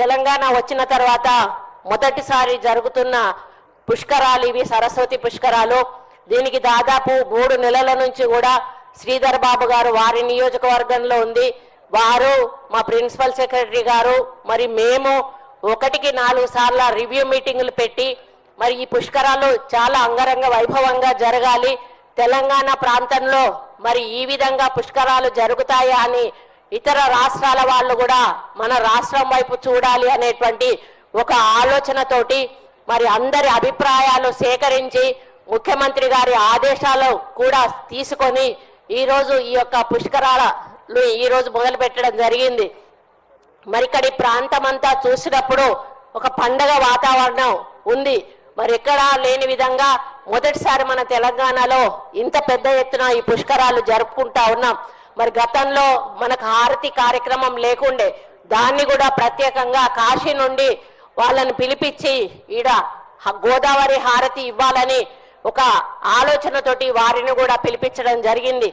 తెలంగాణ వచ్చిన తర్వాత మొదటిసారి జరుగుతున్న పుష్కరాలు ఇవి సరస్వతి పుష్కరాలు. దీనికి దాదాపు మూడు నెలల నుంచి కూడా శ్రీధర్ బాబు గారు వారి నియోజకవర్గంలో ఉంది. వారు మా ప్రిన్సిపల్ సెక్రటరీ గారు మరి మేము ఒకటికి నాలుగు సార్ల రివ్యూ మీటింగులు పెట్టి మరి ఈ పుష్కరాలు చాలా అంగరంగ వైభవంగా జరగాలి. తెలంగాణ ప్రాంతంలో మరి ఈ విధంగా పుష్కరాలు జరుగుతాయా అని ఇతర రాష్ట్రాల వాళ్ళు కూడా మన రాష్ట్రం వైపు చూడాలి అనేటువంటి ఒక ఆలోచనతోటి మరి అందరి అభిప్రాయాలు సేకరించి ముఖ్యమంత్రి గారి ఆదేశాలు కూడా తీసుకొని ఈరోజు ఈ యొక్క పుష్కరాలు ఈరోజు మొదలు పెట్టడం జరిగింది. మరి ఇక్కడి ప్రాంతం అంతా చూసినప్పుడు ఒక పండగ వాతావరణం ఉంది. మరి ఎక్కడా లేని విధంగా మొదటిసారి మన తెలంగాణలో ఇంత పెద్ద ఎత్తున ఈ పుష్కరాలు జరుపుకుంటా ఉన్నాం. మరి గతంలో మనకు హారతి కార్యక్రమం లేకుండే దాన్ని కూడా ప్రత్యేకంగా కాశీ నుండి వాళ్ళని పిలిపించి ఈడ గోదావరి హారతి ఇవ్వాలని ఒక ఆలోచనతోటి వారిని కూడా పిలిపించడం జరిగింది.